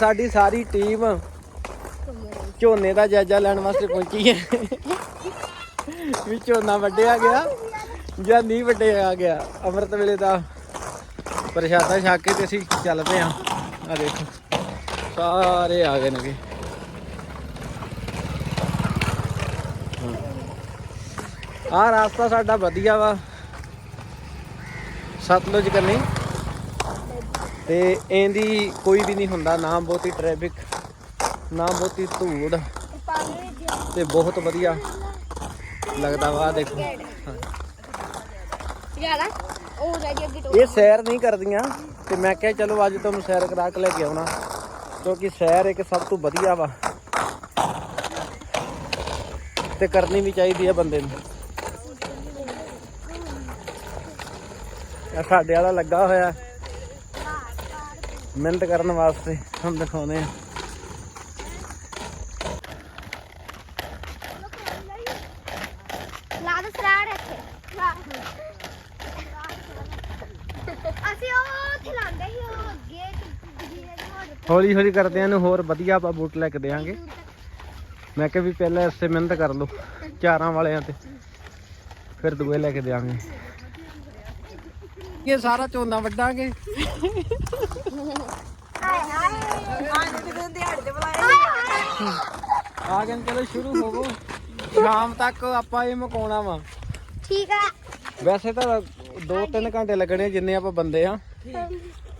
ਸਾਡੀ ਸਾਰੀ ਟੀਮ ਝੋਨੇ ਦਾ ਜਾਇਜ਼ਾ ਲੈਣ ਵਾਸਤੇ ਪਹੁੰਚੀ ਹੈ। ਵੀ ਝੋਨਾ ਵੱਢਿਆ ਗਿਆ ਜਾਂ ਨਹੀਂ ਵੱਢਿਆ ਗਿਆ, ਅੰਮ੍ਰਿਤ ਵੇਲੇ ਦਾ ਪ੍ਰਸ਼ਾਦਾ ਛਕ ਕੇ ਤੇ ਅਸੀਂ ਚੱਲ ਪਏ ਆ ਆ ਦੇਖੋ, ਸਾਰੇ ਆ ਗਏ ਨੇ ਆ ਰਾਸਤਾ ਸਾਡਾ ਵਧੀਆ ਵਾ। ਸਤਲੁਜ ਕਰਨੀ ਤੇ ਇਹਦੀ ਕੋਈ ਵੀ ਨਹੀਂ ਹੁੰਦਾ ਨਾ ਬਹੁਤੀ ਟ੍ਰੈਫਿਕ ਨਾ ਬਹੁਤੀ ਧੂੜ। ਤੇ ਬਹੁਤ ਵਧੀਆ ਲੱਗਦਾ ਵਾ ਦੇਖੋ। ਯਾਰਾ ਉਹ ਰਹਿ ਗਿਆ ਅੱਗੇ ਇਹ ਸੈਰ ਨਹੀਂ ਕਰਦੀਆਂ ਤੇ ਮੈਂ ਕਿਹਾ ਚਲੋ ਅੱਜ ਤੁਹਾਨੂੰ ਸੈਰ ਕਰਾ ਕੇ ਲੈ ਕੇ ਆਉਣਾ ਕਿਉਂਕਿ ਸੈਰ ਇੱਕ ਸਭ ਤੋਂ ਵਧੀਆ ਵਾ। ਤੇ ਕਰਨੀ ਵੀ ਚਾਹੀਦੀ ਹੈ ਬੰਦੇ ਨੂੰ। ਸਾਡੇ ਵਾਲਾ ਲੱਗਾ ਹੋਇਆ। ਮਿਹਨਤ ਕਰਨ ਵਾਸਤੇ ਤੁਹਾਨੂੰ ਦਿਖਾਉਂਦੇ ਆ। ਲਾ ਦੇ ਸਰਾੜ ਇੱਥੇ। ਅਸੀਂ ਉਹ ਉੱਥੇ ਲਾਂਦੇ ਸੀ ਉਹ ਅੱਗੇ ਜਿਹੜੇ ਹੋਰ ਹੌਲੀ ਹੌਲੀ ਕਰਦਿਆਂ ਨੂੰ ਹੋਰ ਵਧੀਆ ਆਪਾਂ ਬੂਟ ਲੈ ਕੇ ਦੇਵਾਂਗੇ। ਮੈਂ ਕਿਹਾ ਵੀ ਪਹਿਲਾਂ ਇਸੇ ਮਿਹਨਤ ਕਰ ਲਓ ਚਾਰਾਂ ਵਾਲਿਆਂ ਤੇ। ਫਿਰ ਦੂਏ ਲੈ ਕੇ ਦੇਵਾਂਗੇ। ਇਹ ਸਾਰਾ ਝੋਨਾ ਵੱਢਾਂਗੇ। ਆ ਗਏ ਚਲੋ ਸ਼ੁਰੂ ਹੋਵੋ ਸ਼ਾਮ ਤੱਕ ਆਪਾਂ ਇਹ ਮਕਾਉਣਾ ਵਾ। ਠੀਕ ਆ। ਵੈਸੇ ਤਾਂ 2-3 ਘੰਟੇ ਲੱਗਣੇ ਜਿੰਨੇ ਆਪਾਂ ਬੰਦੇ ਆ।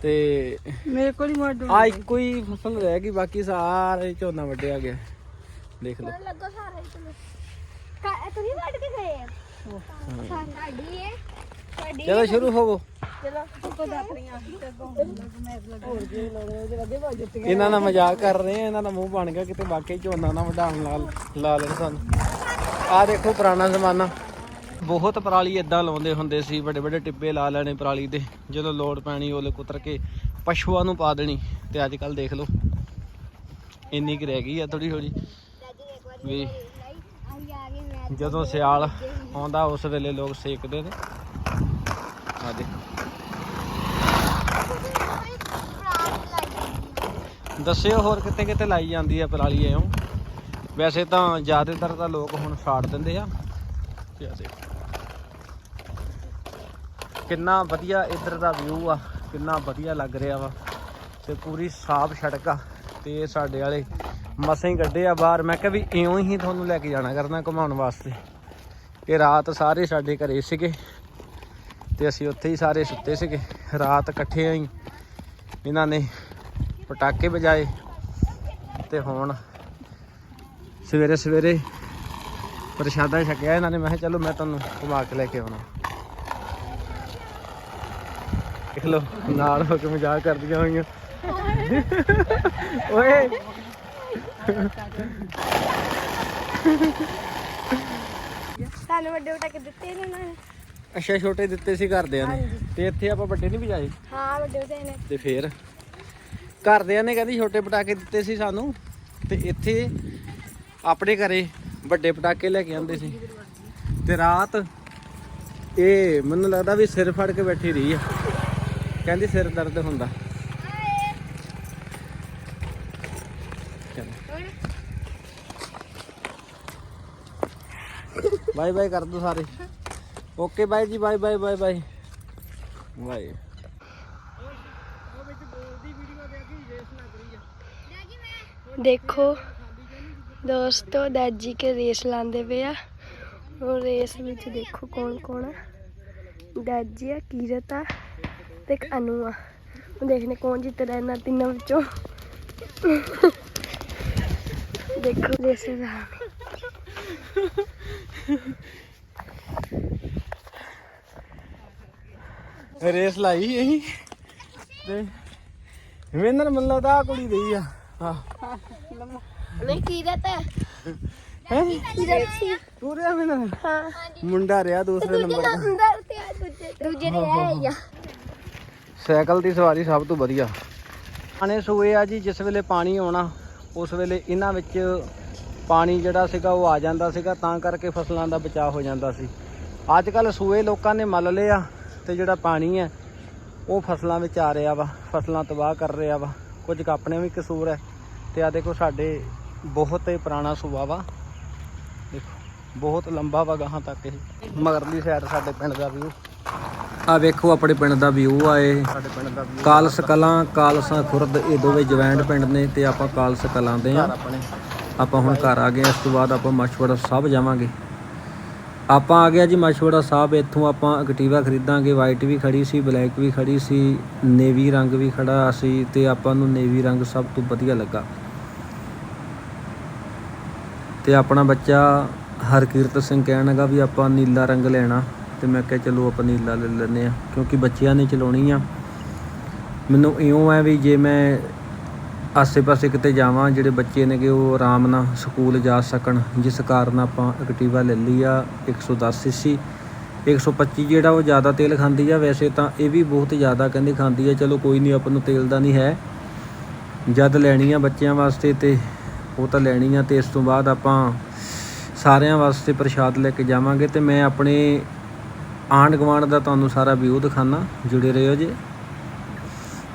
ਤੇ ਮੇਰੇ ਕੋਲ ਹੀ ਮਾਡੂ ਆ ਇੱਕੋ ਹੀ ਫਸਲ ਰਹਿ ਗਈ ਬਾਕੀ ਸਾਰੇ ਝੋਨਾ ਵੱਢਿਆ ਗਿਆ ਦੇਖ ਲਓ। ਲੱਗੋ ਸਾਰਾ ਚਲੋ। ਤੁਸੀਂ ਵੱਢ ਕੇ ਗਏ ਆ? ਸਾਡੀ ਇਹ ਚਲੋ ਸ਼ੁਰੂ ਹੋਵੋ ਇਹਨਾਂ ਨਾਲ ਮਜ਼ਾਕ ਕਰ ਰਹੇ ਆ ਇਹਨਾਂ ਦਾ ਮੂੰਹ ਬਣ ਗਿਆ ਕਿਤੇ ਵਾਕਈ ਝੋਨਾ ਨਾ ਵਢਾਉਣ ਲਾ ਲਾ ਲੈਣ ਸਾਨੂੰ। ਆ ਦੇਖੋ ਪੁਰਾਣਾ ਜ਼ਮਾਨਾ। ਬਹੁਤ ਪਰਾਲੀ ਇਦਾਂ ਲਾਉਂਦੇ ਹੁੰਦੇ ਸੀ ਵੱਡੇ ਵੱਡੇ ਟਿੱਬੇ ਲਾ ਲੈਣੇ ਪਰਾਲੀ ਦੇ। ਜਦੋਂ ਲੋੜ ਪੈਣੀ ਉਹਲੇ ਕੁਤਰ ਕੇ ਪਸ਼ੂਆਂ ਨੂੰ ਪਾ ਦੇਣੀ। ਤੇ ਅੱਜ ਕੱਲ ਦੇਖ ਲਓ ਇੰਨੀ ਕੁ ਰਹਿ ਗਈ ਆ ਥੋੜੀ ਥੋੜੀ ਵੀ ਜਦੋਂ ਸਿਆਲ ਆਉਂਦਾ ਉਸ ਵੇਲੇ ਲੋਕ ਸੇਕਦੇ ਨੇ। ਆ ਦੇਖੋ ਦੱਸਿਓ ਹੋਰ ਕਿਤੇ ਕਿਤੇ ਲਾਈ ਜਾਂਦੀ ਆ ਪਰਾਲੀ ਐਂ ਵੈਸੇ ਤਾਂ ਜ਼ਿਆਦਾਤਰ ਤਾਂ ਲੋਕ ਹੁਣ ਛਾੜ ਦਿੰਦੇ ਆ। ਤੇ ਆ ਦੇਖੋ। ਕਿੰਨਾ ਵਧੀਆ ਇੱਧਰ ਦਾ ਵਿਊ ਆ, ਕਿੰਨਾ ਵਧੀਆ ਲੱਗ ਰਿਹਾ ਵਾ। ਤੇ ਪੂਰੀ ਸਾਫ਼ ਸੜਕ ਆ, ਤੇ ਸਾਡੇ ਵਾਲੇ ਮਸਾਂ ਹੀ ਕੱਢੇ ਆ ਬਾਹਰ। ਮੈਂ ਕਿਹਾ ਵੀ ਇਉਂ ਹੀ ਤੁਹਾਨੂੰ ਲੈ ਕੇ ਜਾਣਾ ਕਰਨਾ ਘੁਮਾਉਣ ਵਾਸਤੇ। ਕਿ ਰਾਤ ਸਾਰੇ ਸਾਡੇ ਘਰੇ ਸੀਗੇ। ਤੇ ਅਸੀਂ ਉੱਥੇ ਹੀ ਸਾਰੇ ਸੁੱਤੇ ਸੀਗੇ। ਰਾਤ ਇਕੱਠੇ ਹੀ ਇਹਨਾਂ ਨੇ ਪਟਾਕੇ ਵਜਾਏ ਤੇ ਹੁਣ ਸਵੇਰੇ ਸਵੇਰੇ ਪ੍ਰਸ਼ਾਦਾ ਛਕਿਆ ਇਹਨਾਂ ਨੇ। ਮੈਂ ਕਿਹਾ, ਚਲੋ ਮੈਂ ਤੁਹਾਨੂੰ ਘੁਮਾ ਕੇ ਲੈ ਕੇ ਆਉਣਾ। ਦੇਖ ਲਓ, ਨਾਲ ਹੋ ਕੇ ਮਜ਼ਾਕ ਕਰਦੀਆਂ ਹੋਈਆਂ। ਓਏ। ਸਾਨੂੰ ਵੱਡੇ ਵੱਡੇ ਦਿੱਤੇ ਨੇ ਨੇ। ਅੱਛਾ ਛੋਟੇ ਦਿੱਤੇ ਸੀ ਘਰਦਿਆਂ ਨੇ। ਤੇ ਇੱਥੇ ਆਪਾਂ ਵੱਡੇ ਨਹੀਂ ਵਜਾਏ ਹਾਂ ਵੱਡੇ ਵੱਡੇ ਨੇ। ਤੇ ਫੇਰ? ਘਰਦਿਆਂ ਨੇ ਕਹਿੰਦੀ ਛੋਟੇ ਪਟਾਕੇ ਦਿੱਤੇ ਸੀ ਸਾਨੂੰ। ਤੇ ਇੱਥੇ ਆਪਣੇ ਘਰੇ ਵੱਡੇ ਪਟਾਕੇ ਲੈ ਕੇ ਆਉਂਦੇ ਸੀ। ਤੇ ਰਾਤ ਇਹ ਮੈਨੂੰ ਲੱਗਦਾ ਵੀ ਸਿਰ ਫੜ ਕੇ ਬੈਠੀ ਰਹੀ ਆ। ਕਹਿੰਦੀ ਸਿਰ ਦਰਦ ਹੁੰਦਾ। ਬਾਏ ਬਾਏ ਕਰ ਦੋ ਸਾਰੇ। ਓਕੇ ਬਾਏ ਜੀ bye bye bye bye bye ਦੇਖੋ ਦੋਸਤੋ ਦਾਜੀ ਕੇ ਰੇਸ ਲਾਉਂਦੇ ਪਏ ਆ। ਉਹ ਰੇਸ ਵਿੱਚ ਦੇਖੋ ਕੌਣ ਕੌਣ ਆ। ਦਾਜੀ ਆ, ਕੀਰਤ ਆ ਤੇ ਇੱਕ ਅਨੂ ਆ। ਉਹ ਦੇਖਨੇ ਕੌਣ ਜਿੱਤਦਾ ਇਹਨਾਂ ਤਿੰਨਾਂ ਵਿੱਚੋਂ। ਦੇਖੋ ਰੇਸ ਦਾ। ਰੇਸ ਲਾਈ ਅਸੀਂ ਤੇ ਵਿਨਰ ਮੱਲਾ ਦਾ ਕੁੜੀ ਦੇਈ ਆ। ਹਾਂ ਨਹੀਂ ਕੀਰਤ ਹੈ? ਕੀਰਤ ਸੀ ਪੂਰੇ ਵਿਨਰ ਹਾਂ। ਮੁੰਡਾ ਰਿਹਾ ਦੂਸਰੇ ਨੰਬਰ ਤੇ। ਤੇ ਆ ਦੂਜੇ ਦੂਜੇ ਨੇ ਆਇਆ ਆ ਸਾਈਕਲ ਦੀ ਸਵਾਰੀ ਸਭ ਤੋਂ ਵਧੀਆ। ਆਣੇ ਸੂਏ ਆ ਜੀ ਜਿਸ ਵੇਲੇ ਪਾਣੀ ਆਉਣਾ ਉਸ ਵੇਲੇ ਇਹਨਾਂ ਵਿੱਚ ਪਾਣੀ ਜਿਹੜਾ ਸੀਗਾ ਉਹ ਆ ਜਾਂਦਾ ਸੀਗਾ ਤਾਂ ਕਰਕੇ ਫਸਲਾਂ ਦਾ ਬਚਾਅ ਹੋ ਜਾਂਦਾ ਸੀ। ਅੱਜ ਕੱਲ ਸੂਏ ਲੋਕਾਂ ਨੇ ਮੱਲ ਲਿਆ। ਤੇ ਜਿਹੜਾ ਪਾਣੀ ਹੈ ਉਹ ਫਸਲਾਂ ਵਿੱਚ ਆ ਰਿਹਾ ਵਾ ਫਸਲਾਂ ਤਬਾਹ ਕਰ ਰਿਹਾ ਵਾ। ਕੁਝ ਆਪਣੇ ਵੀ ਕਸੂਰ ਹੈ। ਤੇ ਆ ਦੇਖੋ ਸਾਡੇ ਬਹੁਤ ਹੀ ਪੁਰਾਣਾ ਸੂਬਾ ਵਾ। ਦੇਖੋ ਬਹੁਤ ਲੰਬਾ ਵਾ ਗਾਹਾਂ ਤੱਕ ਇਹ। ਮਗਰਲੀ ਸਾਈਡ ਸਾਡੇ ਪਿੰਡ ਦਾ ਵਿਊ ਆ ਵੇਖੋ ਆਪਣੇ ਪਿੰਡ ਦਾ ਵਿਊ ਆ ਇਹ। ਸਾਡੇ ਪਿੰਡ ਦਾ ਕਾਲਸ ਕਲਾਂ ਕਾਲਸਾ ਖੁਰਦ ਇਹ ਦੋਵੇਂ ਜਵੈਂਟ ਪਿੰਡ ਨੇ ਤੇ ਆਪਾਂ ਕਾਲਸ ਕਲਾਂ ਦੇ ਆ। ਆਪਾਂ ਹੁਣ ਘਰ ਆ ਗਏ ਇਸ ਤੋਂ ਬਾਅਦ ਆਪਾਂ ਮਛਵੜਾ ਸਾਹਿਬ ਜਾਵਾਂਗੇ। ਆਪਾਂ ਆ ਗਿਆ ਜੀ ਮਛਵੜਾ ਸਾਹਿਬ, ਇੱਥੋਂ ਆਪਾਂ ਐਕਟਿਵਾ ਖਰੀਦਾਂਗੇ ਵਾਈਟ ਵੀ ਖੜੀ ਸੀ ਬਲੈਕ ਵੀ ਖੜੀ ਸੀ ਨੇਵੀ ਰੰਗ ਵੀ ਖੜਾ ਸੀ ਤੇ ਆਪਾਂ ਨੂੰ ਨੇਵੀ ਰੰਗ ਸਭ ਤੋਂ ਵਧੀਆ ਲੱਗਾ। ਤੇ ਆਪਣਾ ਬੱਚਾ ਹਰਕੀਰਤ ਸਿੰਘ ਕਹਿਣ ਲੱਗਾ ਵੀ ਆਪਾਂ ਨੀਲਾ ਰੰਗ ਲੈਣਾ ਤੇ ਮੈਂ ਕਿਹਾ ਚਲੋ ਆਪਾਂ ਨੀਲਾ ਲੈ ਲੈਂਦੇ ਆ ਕਿਉਂਕਿ ਬੱਚਿਆਂ ਨੇ ਚਲਾਉਣੀ ਆ। ਮੈਨੂੰ ਇਉਂ ਹੈ ਵੀ ਜੇ ਮੈਂ ਆਸੇ-ਪਾਸੇ ਕਿਤੇ ਜਾਵਾਂ, ਜਿਹੜੇ ਬੱਚੇ ਨੇਗੇ ਉਹ ਆਰਾਮ ਨਾਲ ਸਕੂਲ ਜਾ ਸਕਣ। ਜਿਸ ਕਾਰਨ ਆਪਾਂ ਐਕਟਿਵਾ ਲੈ ਲਈ ਆ 110 ਸੀਸੀ 125 ਜਿਹੜਾ ਉਹ ਜ਼ਿਆਦਾ ਤੇਲ ਖਾਂਦੀ ਆ, ਵੈਸੇ ਤਾਂ ਇਹ ਵੀ ਬਹੁਤ ਜ਼ਿਆਦਾ ਕਹਿੰਦੇ ਖਾਂਦੀ ਆ। ਚਲੋ ਕੋਈ ਨਹੀਂ, ਆਪਾਂ ਨੂੰ ਤੇਲ ਦਾ ਨਹੀਂ ਹੈ। ਜਦ ਲੈਣੀ ਆ ਬੱਚਿਆਂ ਵਾਸਤੇ ਤੇ ਉਹ ਤਾਂ ਲੈਣੀ ਆ ਤੇ ਇਸ ਤੋਂ ਬਾਅਦ ਆਪਾਂ ਸਾਰਿਆਂ ਵਾਸਤੇ ਪ੍ਰਸ਼ਾਦ ਲੈ ਕੇ ਜਾਵਾਂਗੇ। ਤੇ ਮੈਂ ਆਪਣੇ ਆਂਢ ਗੁਆਂਢ ਦਾ ਤੁਹਾਨੂੰ ਸਾਰਾ ਵਿਊ ਦਿਖਾਣਾ ਜੁੜੇ ਰਹੋ ਜੀ।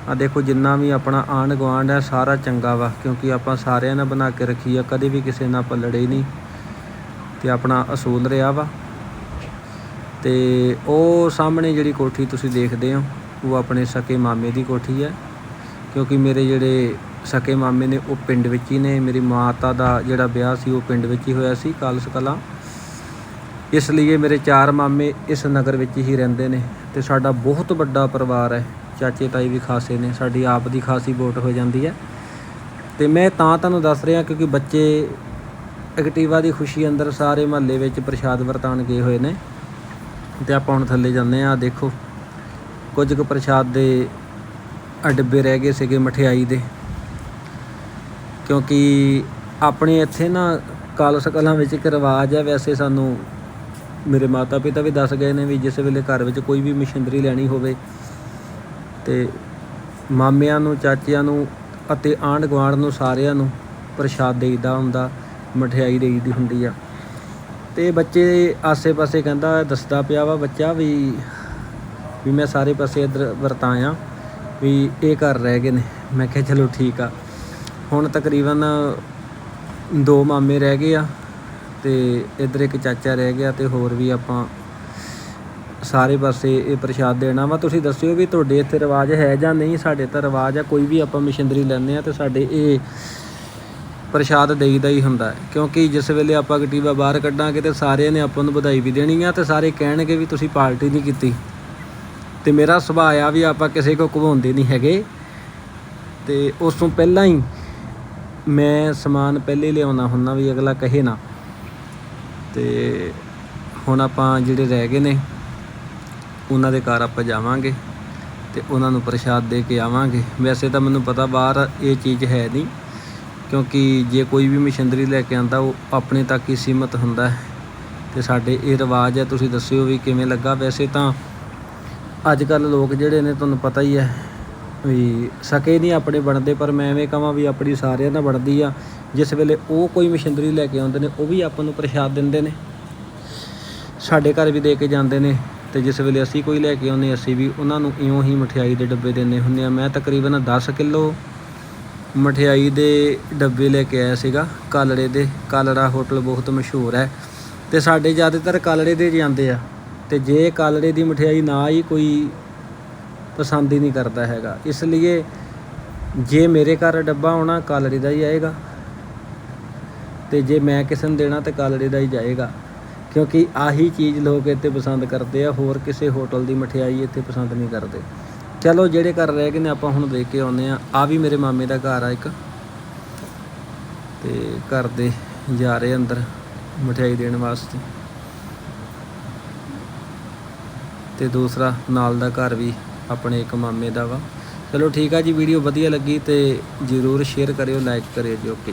ਆ ਦੇਖੋ ਜਿੰਨਾ ਵੀ ਆਪਣਾ ਆਂਢ ਗੁਆਂਢ ਹੈ, ਸਾਰਾ ਚੰਗਾ ਵਾ, ਕਿਉਂਕਿ ਆਪਾਂ ਸਾਰਿਆਂ ਨੇ ਬਣਾ ਕੇ ਰੱਖੀ ਆ, ਕਦੇ ਵੀ ਕਿਸੇ ਨਾਲ ਆਪਾਂ ਲੜੇ ਨਹੀਂ। ਤੇ ਆਪਣਾ ਅਸੂਲ ਰਿਹਾ ਵਾ। ਤੇ ਉਹ ਸਾਹਮਣੇ ਜਿਹੜੀ ਕੋਠੀ ਤੁਸੀਂ ਦੇਖਦੇ ਹੋ, ਉਹ ਆਪਣੇ ਸਕੇ ਮਾਮੇ ਦੀ ਕੋਠੀ ਹੈ। ਕਿਉਂਕਿ ਮੇਰੇ ਜਿਹੜੇ ਸਕੇ ਮਾਮੇ ਨੇ, ਉਹ ਪਿੰਡ ਵਿੱਚ ਹੀ ਨੇ। ਮੇਰੀ ਮਾਤਾ ਦਾ ਜਿਹੜਾ ਵਿਆਹ ਸੀ, ਉਹ ਪਿੰਡ ਵਿੱਚ ਹੀ ਹੋਇਆ ਸੀ, ਕਾਲਸ ਕਲਾਂ। ਇਸ ਲਈ ਮੇਰੇ ਚਾਰ ਮਾਮੇ ਇਸ ਨਗਰ ਵਿੱਚ ਹੀ ਰਹਿੰਦੇ ਨੇ। ਤੇ ਸਾਡਾ ਬਹੁਤ ਵੱਡਾ ਪਰਿਵਾਰ ਹੈ। ਚਾਚੇ ਤਾਈ ਵੀ ਖਾਸੇ ਨੇ, ਸਾਡੀ ਆਪ ਦੀ ਖਾਸੀ ਵੋਟ ਹੋ ਜਾਂਦੀ ਹੈ। ਤੇ ਮੈਂ ਤਾਂ ਤੁਹਾਨੂੰ ਦੱਸ ਰਿਹਾ ਕਿਉਂਕਿ ਬੱਚੇ ਐਕਟਿਵਾ ਦੀ ਖੁਸ਼ੀ ਅੰਦਰ ਸਾਰੇ ਮਹੱਲੇ ਵਿੱਚ ਪ੍ਰਸ਼ਾਦ ਵਰਤਾਨ ਗਏ ਹੋਏ ਨੇ। ਤੇ ਆਪਾਂ ਹੁਣ ਥੱਲੇ ਜਾਂਦੇ ਆ ਦੇਖੋ, ਕੁਝ ਕੁ ਪ੍ਰਸ਼ਾਦ ਦੇ ਆਹ ਡੱਬੇ ਰਹਿ ਗਏ ਸੀਗੇ ਮਠਿਆਈ ਦੇ। ਕਿਉਂਕਿ ਆਪਣੇ ਇੱਥੇ ਨਾ ਕਾਲਸ ਕਲਾਂ ਵਿੱਚ ਇੱਕ ਰਿਵਾਜ ਹੈ, ਵੈਸੇ ਸਾਨੂੰ ਮੇਰੇ ਮਾਤਾ ਪਿਤਾ ਵੀ ਦੱਸ ਗਏ ਨੇ ਵੀ ਜਿਸ ਵੇਲੇ ਘਰ ਵਿੱਚ ਕੋਈ ਵੀ ਮਸ਼ੀਨਰੀ ਲੈਣੀ ਹੋਵੇ ਤੇ ਮਾਮਿਆਂ ਨੂੰ, ਚਾਚਿਆਂ ਨੂੰ ਅਤੇ ਆਂਢ ਗੁਆਂਢ ਨੂੰ ਸਾਰਿਆਂ ਨੂੰ ਪ੍ਰਸ਼ਾਦ ਦੇਈਦਾ ਹੁੰਦਾ, ਮਠਿਆਈ ਦੇਈਦੀ ਹੁੰਦੀ ਆ। ਤੇ ਬੱਚੇ ਆਸੇ-ਪਾਸੇ ਕਹਿੰਦਾ, ਦੱਸਦਾ ਪਿਆ ਵਾ ਬੱਚਾ ਵੀ ਵੀ ਮੈਂ ਸਾਰੇ ਪਾਸੇ ਇਧਰ ਵਰਤਾਇਆ ਵੀ ਇਹ ਘਰ ਰਹਿ ਗਏ ਨੇ। ਮੈਂ ਕਿਹਾ, ਚਲੋ ਠੀਕ ਆ। ਹੁਣ ਤਕਰੀਬਨ ਦੋ ਮਾਮੇ ਰਹਿ ਗਏ ਆ ਤੇ ਇਧਰ ਇੱਕ ਚਾਚਾ ਰਹਿ ਗਿਆ ਤੇ ਹੋਰ ਵੀ ਆਪਾਂ ਸਾਰੇ ਪਾਸੇ ਇਹ ਪ੍ਰਸ਼ਾਦ ਦੇਣਾ ਵਾ। ਤੁਸੀਂ ਦੱਸਿਓ ਵੀ ਤੁਹਾਡੇ ਇੱਥੇ ਰਿਵਾਜ ਹੈ ਜਾਂ ਨਹੀਂ? ਸਾਡੇ ਤਾਂ ਰਿਵਾਜ ਆ, ਕੋਈ ਵੀ ਆਪਾਂ ਮਸ਼ੀਨਰੀ ਲੈਂਦੇ ਆ ਤੇ ਸਾਡੇ ਇਹ ਪ੍ਰਸ਼ਾਦ ਦੇਈਦਾ ਹੀ ਹੁੰਦਾ ਹੈ। ਕਿਉਂਕਿ ਜਿਸ ਵੇਲੇ ਆਪਾਂ ਗਟੀਵਾ ਬਾਹਰ ਕੱਢਾਂਗੇ ਤੇ ਸਾਰਿਆਂ ਨੇ ਆਪਾਂ ਨੂੰ ਵਧਾਈ ਵੀ ਦੇਣੀ ਆ ਤੇ ਸਾਰੇ ਕਹਿਣਗੇ ਵੀ ਤੁਸੀਂ ਪਾਰਟੀ ਨਹੀਂ ਕੀਤੀ। ਤੇ ਮੇਰਾ ਸੁਭਾਅ ਆ ਵੀ ਆਪਾਂ ਕਿਸੇ ਕੋ ਘਵਾਉਂਦੇ ਨਹੀਂ ਹੈਗੇ। ਤੇ ਉਸ ਤੋਂ ਪਹਿਲਾਂ ਹੀ ਮੈਂ ਸਮਾਨ ਪਹਿਲੇ ਲਿਆਉਣਾ ਹੁੰਦਾ ਵੀ ਅਗਲਾ ਕਹੇ ਨਾ। ਤੇ ਹੁਣ ਆਪਾਂ ਜਿਹੜੇ ਰਹਿ ਗਏ ਨੇ ਉਹਨਾਂ ਦੇ ਘਰ ਆਪਾਂ ਜਾਵਾਂਗੇ ਤੇ ਉਹਨਾਂ ਨੂੰ ਪ੍ਰਸ਼ਾਦ ਦੇ ਕੇ ਆਵਾਂਗੇ। ਵੈਸੇ ਤਾਂ ਮੈਨੂੰ ਪਤਾ ਬਾਹਰ ਇਹ ਚੀਜ਼ ਹੈ ਨਹੀਂ, ਕਿਉਂਕਿ ਜੇ ਕੋਈ ਵੀ ਮਸ਼ੀਨਰੀ ਲੈ ਕੇ ਆਂਦਾ ਉਹ ਆਪਣੇ ਤੱਕ ਹੀ ਸੀਮਤ ਹੁੰਦਾ ਹੈ। ਤੇ ਸਾਡੇ ਇਹ ਰਿਵਾਜ ਹੈ, ਤੁਸੀਂ ਦੱਸਿਓ ਵੀ ਕਿਵੇਂ ਲੱਗਾ। ਵੈਸੇ ਤਾਂ ਅੱਜ ਕੱਲ ਲੋਕ ਜਿਹੜੇ ਨੇ, ਤੁਹਾਨੂੰ ਪਤਾ ਹੀ ਹੈ ਵੀ ਸਕੇ ਨਹੀਂ ਆਪਣੇ ਬਣਦੇ, ਪਰ ਮੈਂ ਐਵੇਂ ਕਹਾਂ ਵੀ ਆਪਣੀ ਸਾਰਿਆਂ ਨਾਲ ਬਣਦੀ ਆ। ਜਿਸ ਵੇਲੇ ਉਹ ਕੋਈ ਮਸ਼ੀਨਰੀ ਲੈ ਕੇ ਆਉਂਦੇ ਨੇ, ਉਹ ਵੀ ਆਪਾਂ ਨੂੰ ਪ੍ਰਸ਼ਾਦ ਦਿੰਦੇ ਨੇ। ਸਾਡੇ ਘਰ ਵੀ ਦੇ ਕੇ ਜਾਂਦੇ ਨੇ। ਤੇ ਜਿਸ ਵੇਲੇ ਅਸੀਂ ਕੋਈ ਲੈ ਕੇ ਆਉਂਦੇ ਅਸੀਂ ਵੀ ਉਹਨਾਂ ਨੂੰ ਇਉਂ ਹੀ ਮਠਿਆਈ ਦੇ ਡੱਬੇ ਦਿੰਦੇ ਹੁੰਦੇ ਆ ਮੈਂ ਤਕਰੀਬਨ 10 ਕਿਲੋ ਮਠਿਆਈ ਦੇ ਡੱਬੇ ਲੈ ਕੇ ਆਇਆ ਸੀਗਾ। ਕਾਲੜੇ ਦੇ, ਕਾਲੜਾ ਹੋਟਲ ਬਹੁਤ ਮਸ਼ਹੂਰ ਹੈ। ਤੇ ਸਾਡੇ ਜ਼ਿਆਦਾਤਰ ਕਾਲੜੇ ਦੇ ਜਾਂਦੇ ਆ। ਤੇ ਜੇ ਕਾਲੜੇ ਦੀ ਮਠਿਆਈ ਨਾ ਹੀ ਕੋਈ ਪਸੰਦ ਹੀ ਨਹੀਂ ਕਰਦਾ ਹੈਗਾ। ਇਸ ਲਈ ਜੇ ਮੇਰੇ ਘਰ ਡੱਬਾ ਆਉਣਾ, ਕਾਲੜੇ ਦਾ ਹੀ ਆਏਗਾ। ਤੇ ਜੇ ਮੈਂ ਕਿਸੇ ਨੂੰ ਦੇਣਾ, ਤੇ ਕਾਲੜੇ ਦਾ ਹੀ ਜਾਏਗਾ। ਕਿਉਂਕਿ ਆਹੀ ਚੀਜ਼ ਲੋਕ ਇੱਥੇ ਪਸੰਦ ਕਰਦੇ ਆ, ਹੋਰ ਕਿਸੇ ਹੋਟਲ ਦੀ ਮਠਿਆਈ ਇੱਥੇ ਪਸੰਦ ਨਹੀਂ ਕਰਦੇ। ਚਲੋ ਜਿਹੜੇ ਘਰ ਰਹਿ ਗਏ ਨੇ, ਆਪਾਂ ਹੁਣ ਦੇਖ ਕੇ ਆਉਂਦੇ ਆ ਆ ਵੀ ਮੇਰੇ ਮਾਮੇ ਦਾ ਘਰ ਆ ਇੱਕ। ਤੇ ਘਰ ਦੇ ਜਾ ਰਹੇ ਅੰਦਰ ਮਠਿਆਈ ਦੇਣ ਵਾਸਤੇ। ਤੇ ਦੂਸਰਾ ਨਾਲ ਦਾ ਘਰ ਵੀ ਆਪਣੇ ਇੱਕ ਮਾਮੇ ਦਾ ਵਾ। ਚਲੋ ਠੀਕ ਆ ਜੀ, ਵੀਡੀਓ ਵਧੀਆ ਲੱਗੀ ਤੇ ਜਰੂਰ ਸ਼ੇਅਰ ਕਰਿਓ ਲਾਈਕ ਕਰਿਓ ਜੀ ਓਕੇ